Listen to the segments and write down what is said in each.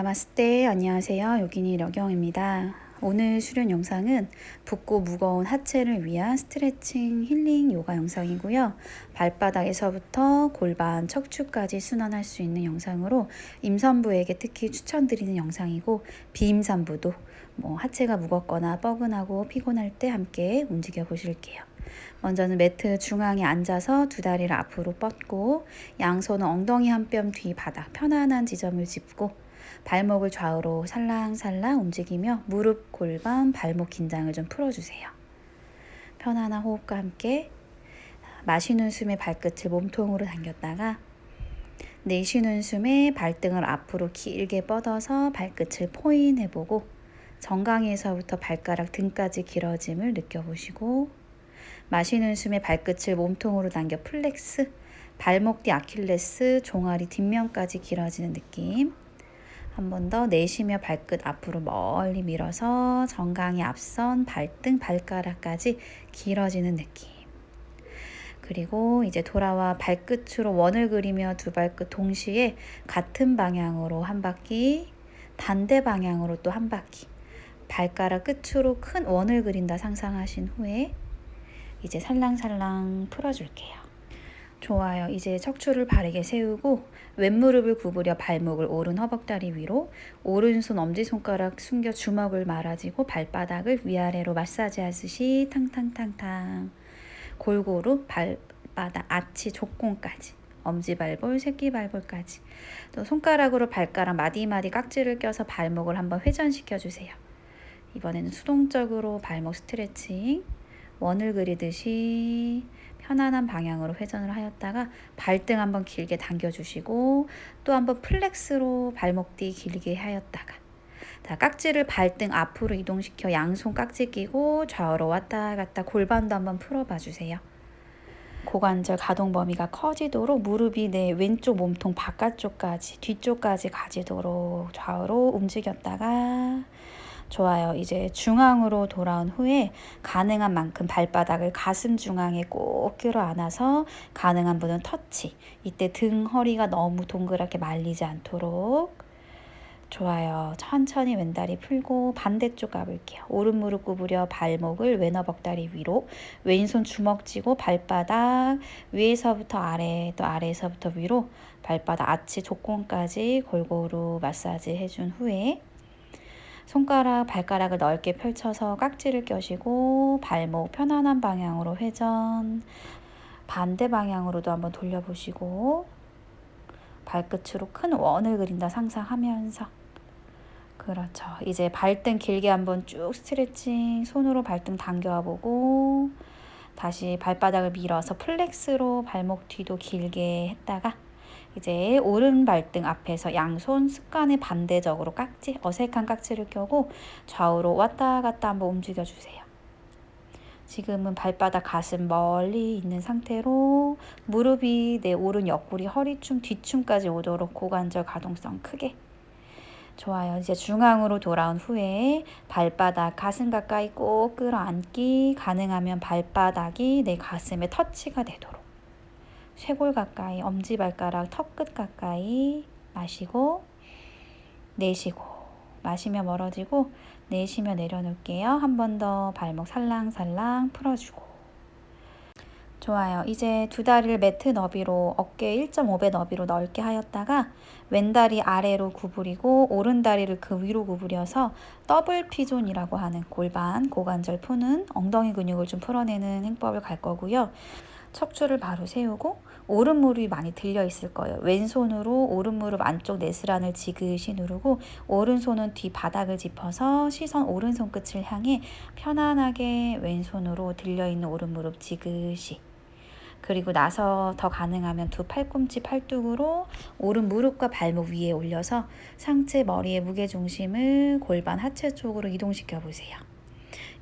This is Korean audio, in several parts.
나마스테 안녕하세요. 요기니 려경입니다. 오늘 수련 영상은 붓고 무거운 하체를 위한 스트레칭 힐링 요가 영상이고요. 발바닥에서부터 골반 척추까지 순환할 수 있는 영상으로 임산부에게 특히 추천드리는 영상이고 비임산부도 뭐 하체가 무겁거나 뻐근하고 피곤할 때 함께 움직여 보실게요. 먼저는 매트 중앙에 앉아서 두 다리를 앞으로 뻗고 양손은 엉덩이 한 뼘 뒤 바닥 편안한 지점을 짚고 발목을 좌우로 살랑살랑 움직이며 무릎, 골반, 발목 긴장을 좀 풀어주세요. 편안한 호흡과 함께 마시는 숨에 발끝을 몸통으로 당겼다가 내쉬는 숨에 발등을 앞으로 길게 뻗어서 발끝을 포인해보고 정강이에서부터 발가락 등까지 길어짐을 느껴보시고 마시는 숨에 발끝을 몸통으로 당겨 플렉스 발목 뒤 아킬레스 종아리 뒷면까지 길어지는 느낌 한 번 더 내쉬며 발끝 앞으로 멀리 밀어서 정강이 앞선 발등 발가락까지 길어지는 느낌 그리고 이제 돌아와 발끝으로 원을 그리며 두 발끝 동시에 같은 방향으로 한 바퀴 반대 방향으로 또 한 바퀴 발가락 끝으로 큰 원을 그린다 상상하신 후에 이제 살랑살랑 풀어줄게요. 좋아요. 이제 척추를 바르게 세우고 왼무릎을 구부려 발목을 오른 허벅다리 위로 오른손 엄지손가락 숨겨 주먹을 말아지고 발바닥을 위아래로 마사지 하듯이 탕탕탕탕. 골고루 발바닥 아치 족공까지 엄지발볼, 새끼발볼까지. 또 손가락으로 발가락 마디마디 깍지를 껴서 발목을 한번 회전시켜 주세요. 이번에는 수동적으로 발목 스트레칭. 원을 그리듯이 편안한 방향으로 회전을 하였다가 발등 한번 길게 당겨주시고 또 한번 플렉스로 발목 뒤 길게 하였다가 자, 깍지를 발등 앞으로 이동시켜 양손 깍지 끼고 좌우로 왔다 갔다 골반도 한번 풀어봐 주세요. 고관절 가동 범위가 커지도록 무릎이 내 왼쪽 몸통 바깥쪽까지 뒤쪽까지 가지도록 좌우로 움직였다가 좋아요. 이제 중앙으로 돌아온 후에 가능한 만큼 발바닥을 가슴 중앙에 꼭 끌어안아서 가능한 분은 터치. 이때 등 허리가 너무 동그랗게 말리지 않도록 좋아요. 천천히 왼다리 풀고 반대쪽 가볼게요. 오른 무릎 구부려 발목을 왼어벅다리 위로 왼손 주먹 쥐고 발바닥 위에서부터 아래 또 아래에서부터 위로 발바닥 아치 족공까지 골고루 마사지 해준 후에 손가락, 발가락을 넓게 펼쳐서 깍지를 껴시고 발목 편안한 방향으로 회전 반대 방향으로도 한번 돌려보시고 발끝으로 큰 원을 그린다 상상하면서 그렇죠. 이제 발등 길게 한번 쭉 스트레칭 손으로 발등 당겨와 보고 다시 발바닥을 밀어서 플렉스로 발목 뒤도 길게 했다가 이제 오른 발등 앞에서 양손 습관에 반대적으로 깍지, 어색한 깍지를 껴고 좌우로 왔다 갔다 한번 움직여 주세요. 지금은 발바닥 가슴 멀리 있는 상태로 무릎이 내 오른 옆구리 허리춤 뒤춤까지 오도록 고관절 가동성 크게 좋아요. 이제 중앙으로 돌아온 후에 발바닥 가슴 가까이 꼭 끌어안기 가능하면 발바닥이 내 가슴에 터치가 되도록 쇄골 가까이, 엄지발가락, 턱끝 가까이 마시고 내쉬고 마시며 멀어지고 내쉬며 내려놓을게요. 한 번 더 발목 살랑살랑 풀어주고 좋아요. 이제 두 다리를 매트 너비로 어깨 1.5배 너비로 넓게 하였다가 왼다리 아래로 구부리고 오른 다리를 그 위로 구부려서 더블 피존이라고 하는 골반, 고관절 푸는 엉덩이 근육을 좀 풀어내는 행법을 갈 거고요. 척추를 바로 세우고 오른 무릎이 많이 들려 있을 거예요. 왼손으로 오른 무릎 안쪽 내스란을 지그시 누르고 오른손은 뒤 바닥을 짚어서 시선 오른손 끝을 향해 편안하게 왼손으로 들려 있는 오른 무릎 지그시 그리고 나서 더 가능하면 두 팔꿈치 팔뚝으로 오른 무릎과 발목 위에 올려서 상체 머리의 무게 중심을 골반 하체 쪽으로 이동시켜 보세요.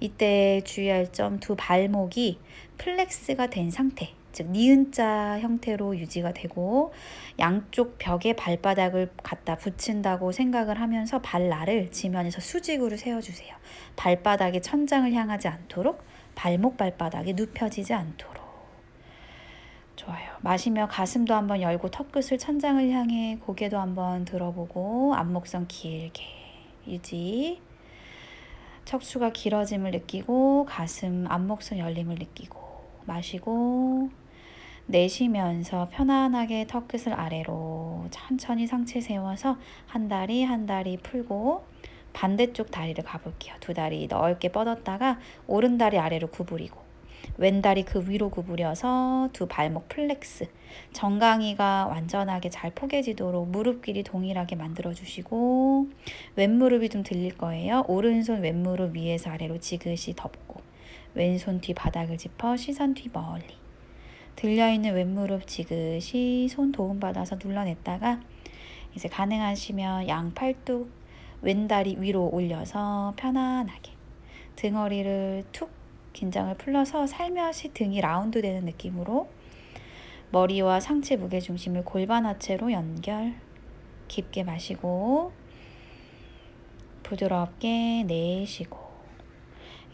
이때 주의할 점 두 발목이 플렉스가 된 상태, 즉 니은자 형태로 유지가 되고 양쪽 벽에 발바닥을 갖다 붙인다고 생각을 하면서 발날을 지면에서 수직으로 세워주세요. 발바닥이 천장을 향하지 않도록 발목 발바닥이 눕혀지지 않도록 좋아요. 마시며 가슴도 한번 열고 턱끝을 천장을 향해 고개도 한번 들어보고 앞목선 길게 유지. 척추가 길어짐을 느끼고 가슴 앞목선 열림을 느끼고 마시고 내쉬면서 편안하게 턱끝을 아래로 천천히 상체 세워서 한 다리 한 다리 풀고 반대쪽 다리를 가볼게요. 두 다리 넓게 뻗었다가 오른 다리 아래로 구부리고 왼 다리 그 위로 구부려서 두 발목 플렉스 정강이가 완전하게 잘 포개지도록 무릎 길이 동일하게 만들어 주시고 왼 무릎이 좀 들릴 거예요. 오른손 왼 무릎 위에서 아래로 지그시 덮고 왼손 뒤 바닥을 짚어 시선 뒤 멀리 들려있는 왼무릎 지그시 손 도움 받아서 눌러냈다가 이제 가능하시면 양 팔뚝 왼다리 위로 올려서 편안하게 등허리를 툭 긴장을 풀러서 살며시 등이 라운드 되는 느낌으로 머리와 상체 무게 중심을 골반 하체로 연결 깊게 마시고 부드럽게 내쉬고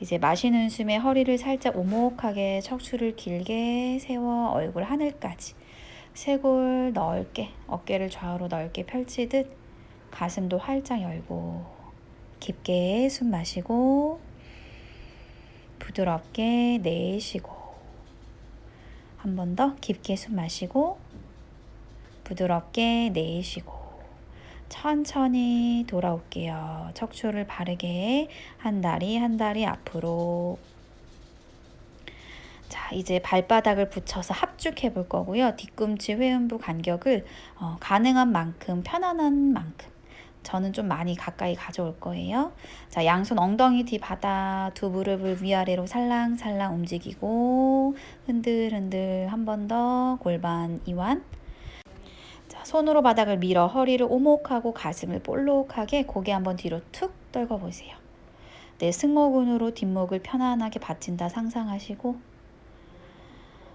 이제 마시는 숨에 허리를 살짝 오목하게 척추를 길게 세워 얼굴 하늘까지 쇄골 넓게 어깨를 좌우로 넓게 펼치듯 가슴도 활짝 열고 깊게 숨 마시고 부드럽게 내쉬고 한 번 더 깊게 숨 마시고 부드럽게 내쉬고 천천히 돌아올게요. 척추를 바르게 한 다리 한 다리 앞으로 자, 이제 발바닥을 붙여서 합죽해 볼 거고요. 뒤꿈치 회음부 간격을 어, 가능한 만큼 편안한 만큼 저는 좀 많이 가까이 가져올 거예요. 자, 양손 엉덩이 뒤 바다 두 무릎을 위아래로 살랑살랑 움직이고 흔들흔들 한 번 더 골반 이완 자, 손으로 바닥을 밀어 허리를 오목하고 가슴을 볼록하게 고개 한번 뒤로 툭 떨궈 보세요. 내 승모근으로 뒷목을 편안하게 받친다 상상하시고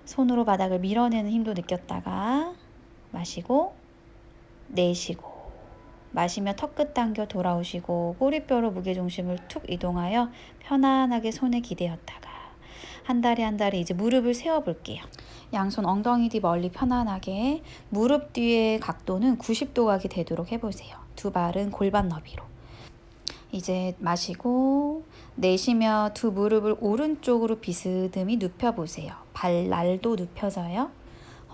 손으로 바닥을 밀어내는 힘도 느꼈다가 마시고 내쉬고 마시며 턱끝 당겨 돌아오시고 꼬리뼈로 무게중심을 툭 이동하여 편안하게 손에 기대었다가 한 다리 한 다리 이제 무릎을 세워 볼게요. 양손 엉덩이 뒤 멀리 편안하게 무릎 뒤의 각도는 90도 각이 되도록 해보세요. 두 발은 골반 너비로. 이제 마시고 내쉬며 두 무릎을 오른쪽으로 비스듬히 눕혀보세요. 발 날도 눕혀져요.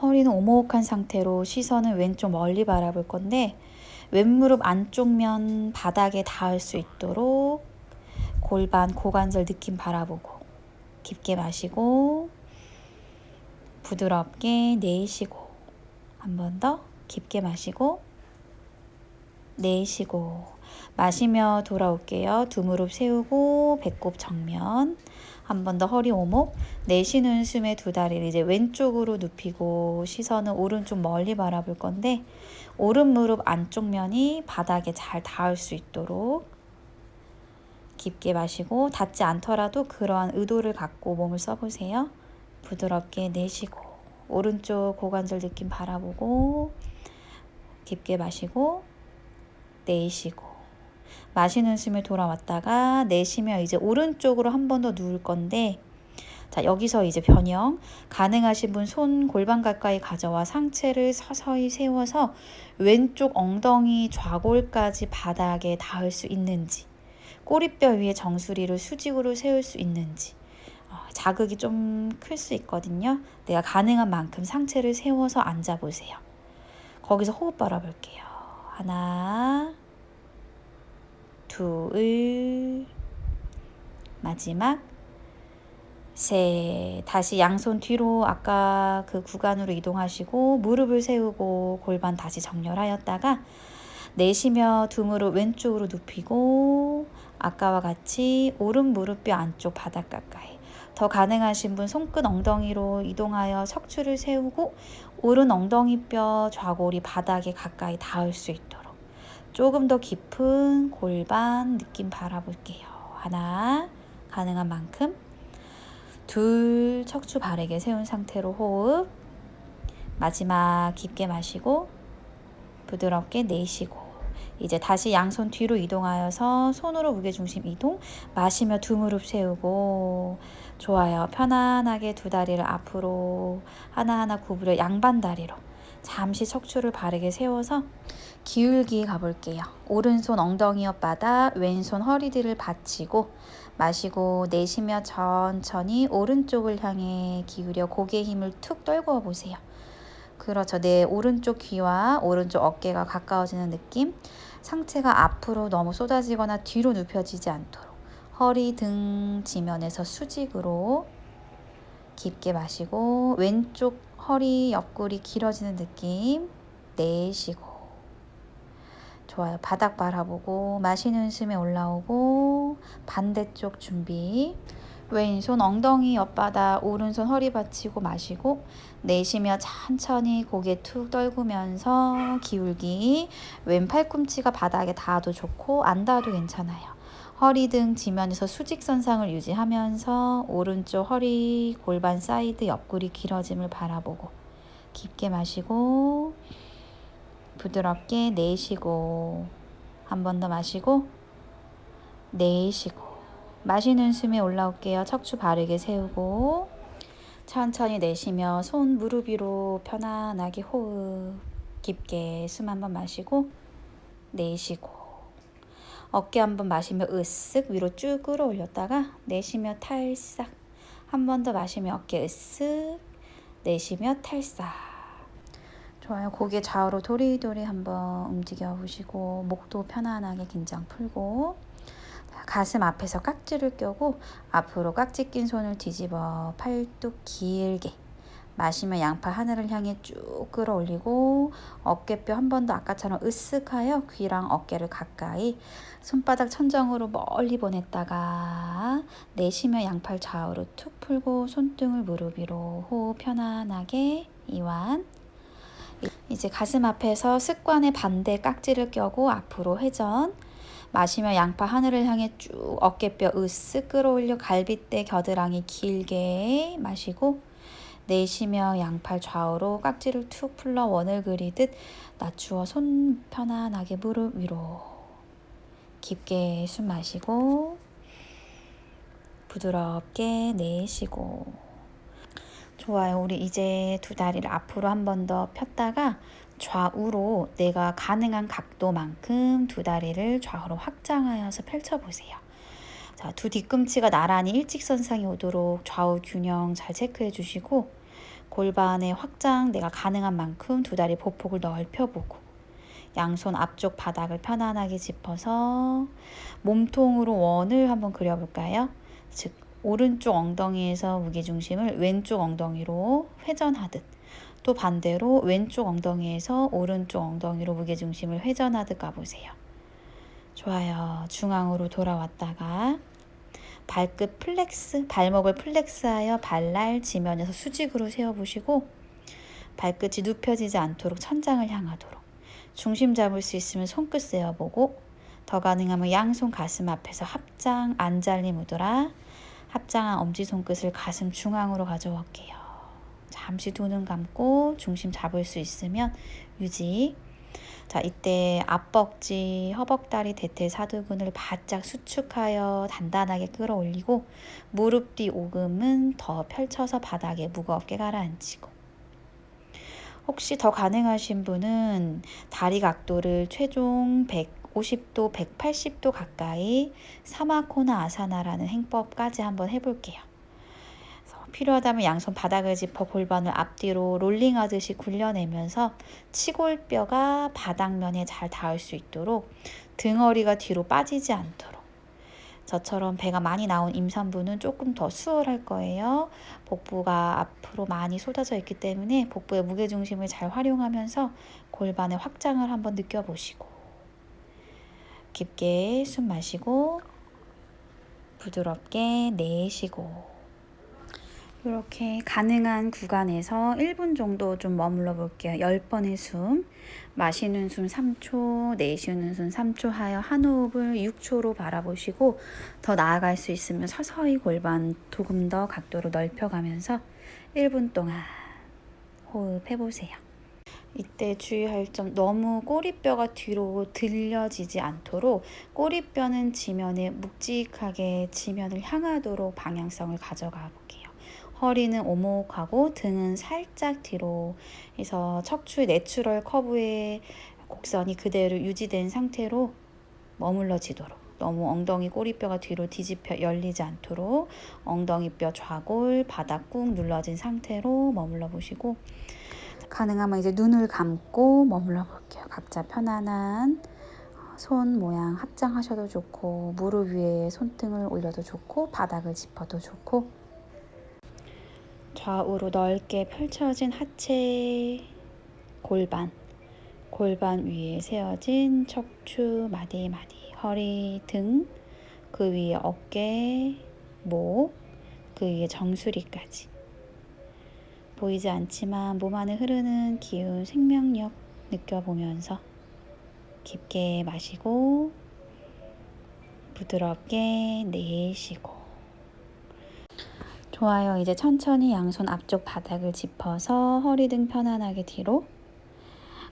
허리는 오목한 상태로 시선은 왼쪽 멀리 바라볼 건데 왼무릎 안쪽 면 바닥에 닿을 수 있도록 골반, 고관절 느낌 바라보고 깊게 마시고 부드럽게 내쉬고 한 번 더 깊게 마시고 내쉬고 마시며 돌아올게요. 두 무릎 세우고 배꼽 정면 한 번 더 허리 오목 내쉬는 숨에 두 다리를 이제 왼쪽으로 눕히고 시선은 오른쪽 멀리 바라볼 건데 오른 무릎 안쪽 면이 바닥에 잘 닿을 수 있도록 깊게 마시고 닿지 않더라도 그러한 의도를 갖고 몸을 써보세요. 부드럽게 내쉬고 오른쪽 고관절 느낌 바라보고 깊게 마시고 내쉬고 마시는 숨에 돌아왔다가 내쉬며 이제 오른쪽으로 한 번 더 누울 건데 자, 여기서 이제 변형. 가능하신 분 손 골반 가까이 가져와 상체를 서서히 세워서 왼쪽 엉덩이 좌골까지 바닥에 닿을 수 있는지, 꼬리뼈 위에 정수리를 수직으로 세울 수 있는지, 어, 자극이 좀 클 수 있거든요. 내가 가능한 만큼 상체를 세워서 앉아 보세요. 거기서 호흡 바라볼게요. 하나, 둘, 마지막 셋. 다시 양손 뒤로 아까 그 구간으로 이동하시고 무릎을 세우고 골반 다시 정렬하였다가 내쉬며 두 무릎 왼쪽으로 눕히고 아까와 같이 오른 무릎뼈 안쪽 바닥 가까이. 더 가능하신 분 손끝 엉덩이로 이동하여 척추를 세우고 오른 엉덩이뼈 좌골이 바닥에 가까이 닿을 수 있도록. 조금 더 깊은 골반 느낌 바라볼게요. 하나 가능한 만큼. 둘 척추 바르게 세운 상태로 호흡. 마지막 깊게 마시고 부드럽게 내쉬고 이제 다시 양손 뒤로 이동하여서 손으로 무게중심 이동. 마시며 두 무릎 세우고. 좋아요. 편안하게 두 다리를 앞으로 하나하나 구부려 양반 다리로. 잠시 척추를 바르게 세워서 기울기 가볼게요. 오른손 엉덩이 옆바닥, 왼손 허리들을 받치고 마시고 내쉬며 천천히 오른쪽을 향해 기울여 고개 힘을 툭 떨구어 보세요. 그렇죠. 내 오른쪽 귀와 오른쪽 어깨가 가까워지는 느낌. 상체가 앞으로 너무 쏟아지거나 뒤로 눕혀지지 않도록 허리 등 지면에서 수직으로 깊게 마시고 왼쪽 허리 옆구리 길어지는 느낌 내쉬고 좋아요. 바닥 바라보고 마시는 숨에 올라오고 반대쪽 준비 왼손 엉덩이 옆바닥 오른손 허리 받치고 마시고 내쉬며 천천히 고개 툭 떨구면서 기울기 왼 팔꿈치가 바닥에 닿아도 좋고 안 닿아도 괜찮아요. 허리 등 지면에서 수직선상을 유지하면서 오른쪽 허리 골반 사이드 옆구리 길어짐을 바라보고 깊게 마시고 부드럽게 내쉬고 한 번 더 마시고 내쉬고 마시는 숨에 올라올게요. 척추 바르게 세우고 천천히 내쉬며 손 무릎 위로 편안하게 호흡 깊게 숨 한번 마시고 내쉬고 어깨 한번 마시며 으쓱 위로 쭉 끌어올렸다가 내쉬며 탈싹 한 번 더 마시며 어깨 으쓱 내쉬며 탈싹 좋아요. 고개 좌우로 도리도리 한번 움직여 보시고 목도 편안하게 긴장 풀고 가슴 앞에서 깍지를 껴고 앞으로 깍지 낀 손을 뒤집어 팔뚝 길게 마시며 양팔 하늘을 향해 쭉 끌어올리고 어깨뼈 한 번 더 아까처럼 으쓱하여 귀랑 어깨를 가까이 손바닥 천정으로 멀리 보냈다가 내쉬며 양팔 좌우로 툭 풀고 손등을 무릎 위로 호흡 편안하게 이완. 이제 가슴 앞에서 습관의 반대 깍지를 껴고 앞으로 회전 마시며 양파 하늘을 향해 쭉 어깨뼈 으쓱 끌어올려 갈비뼈 겨드랑이 길게 마시고 내쉬며 양팔 좌우로 깍지를 툭 풀러 원을 그리듯 낮추어 손 편안하게 무릎 위로 깊게 숨 마시고 부드럽게 내쉬고 좋아요. 우리 이제 두 다리를 앞으로 한 번 더 폈다가 좌우로 내가 가능한 각도만큼 두 다리를 좌우로 확장하여서 펼쳐보세요. 자, 두 뒤꿈치가 나란히 일직선상에 오도록 좌우 균형 잘 체크해 주시고 골반의 확장 내가 가능한 만큼 두 다리 보폭을 넓혀보고 양손 앞쪽 바닥을 편안하게 짚어서 몸통으로 원을 한번 그려볼까요? 즉 오른쪽 엉덩이에서 무게중심을 왼쪽 엉덩이로 회전하듯 또 반대로 왼쪽 엉덩이에서 오른쪽 엉덩이로 무게중심을 회전하듯 가보세요. 좋아요. 중앙으로 돌아왔다가 발끝 플렉스, 발목을 플렉스하여 발날 지면에서 수직으로 세워보시고 발끝이 눕혀지지 않도록 천장을 향하도록 중심 잡을 수 있으면 손끝 세워보고 더 가능하면 양손 가슴 앞에서 합장 안잘리 무드라 합장한 엄지손끝을 가슴 중앙으로 가져올게요. 잠시 두 눈 감고 중심 잡을 수 있으면 유지. 자, 이때 앞벅지, 허벅다리, 대퇴 사두근을 바짝 수축하여 단단하게 끌어올리고 무릎 뒤 오금은 더 펼쳐서 바닥에 무겁게 가라앉히고 혹시 더 가능하신 분은 다리 각도를 최종 150도, 180도 가까이 사마코나 아사나라는 행법까지 한번 해볼게요. 필요하다면 양손 바닥을 짚어 골반을 앞뒤로 롤링하듯이 굴려내면서 치골뼈가 바닥면에 잘 닿을 수 있도록 등허리가 뒤로 빠지지 않도록. 저처럼 배가 많이 나온 임산부는 조금 더 수월할 거예요. 복부가 앞으로 많이 쏟아져 있기 때문에 복부의 무게중심을 잘 활용하면서 골반의 확장을 한번 느껴보시고. 깊게 숨 마시고 부드럽게 내쉬고 이렇게 가능한 구간에서 1분 정도 좀 머물러 볼게요. 10번의 숨. 마시는 숨 3초, 내쉬는 숨 3초 하여 한 호흡을 6초로 바라보시고 더 나아갈 수 있으면 서서히 골반 조금 더 각도로 넓혀가면서 1분 동안 호흡해 보세요. 이때 주의할 점 너무 꼬리뼈가 뒤로 들려지지 않도록 꼬리뼈는 지면에 묵직하게 지면을 향하도록 방향성을 가져가 볼게요. 허리는 오목하고 등은 살짝 뒤로. 해서 척추의 내추럴 커브의 곡선이 그대로 유지된 상태로 머물러지도록. 너무 엉덩이 꼬리뼈가 뒤로 뒤집혀 열리지 않도록 엉덩이 뼈 좌골 바닥 꾹 눌러진 상태로 머물러 보시고 가능하면 이제 눈을 감고 머물러 볼게요. 각자 편안한 손 모양 합장하셔도 좋고 무릎 위에 손등을 올려도 좋고 바닥을 짚어도 좋고 좌우로 넓게 펼쳐진 하체 골반 골반 위에 세워진 척추 마디 마디 허리 등 그 위에 어깨 목 그 위에 정수리까지. 보이지 않지만 몸 안에 흐르는 기운, 생명력 느껴보면서 깊게 마시고 부드럽게 내쉬고 좋아요. 이제 천천히 양손 앞쪽 바닥을 짚어서 허리 등 편안하게 뒤로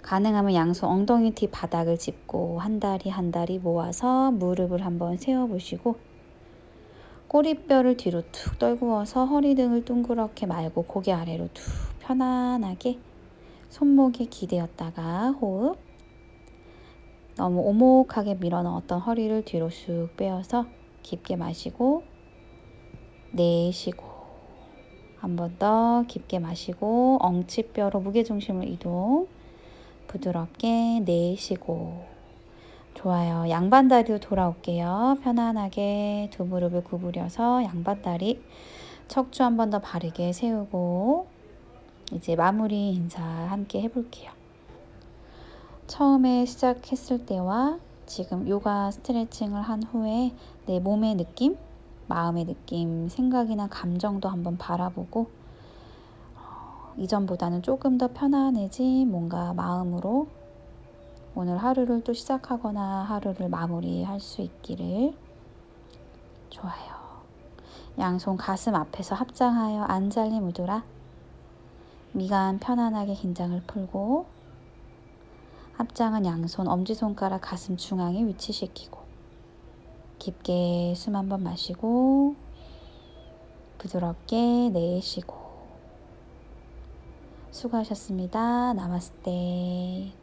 가능하면 양손 엉덩이 뒤 바닥을 짚고 한 다리 한 다리 모아서 무릎을 한번 세워보시고 꼬리뼈를 뒤로 툭 떨구어서 허리 등을 둥그렇게 말고 고개 아래로 툭 편안하게 손목에 기대었다가 호흡 너무 오목하게 밀어넣었던 허리를 뒤로 쑥 빼어서 깊게 마시고 내쉬고 한 번 더 깊게 마시고 엉치뼈로 무게중심을 이동 부드럽게 내쉬고 좋아요. 양반다리로 돌아올게요. 편안하게 두 무릎을 구부려서 양반다리 척추 한 번 더 바르게 세우고 이제 마무리 인사 함께 해볼게요. 처음에 시작했을 때와 지금 요가 스트레칭을 한 후에 내 몸의 느낌, 마음의 느낌, 생각이나 감정도 한번 바라보고 어, 이전보다는 조금 더 편안해지 뭔가 마음으로 오늘 하루를 또 시작하거나 하루를 마무리할 수 있기를 좋아요. 양손 가슴 앞에서 합장하여 안잘리 무드라 미간 편안하게 긴장을 풀고 합장은 양손 엄지손가락 가슴 중앙에 위치시키고 깊게 숨 한 번 마시고 부드럽게 내쉬고 수고하셨습니다. 나마스테.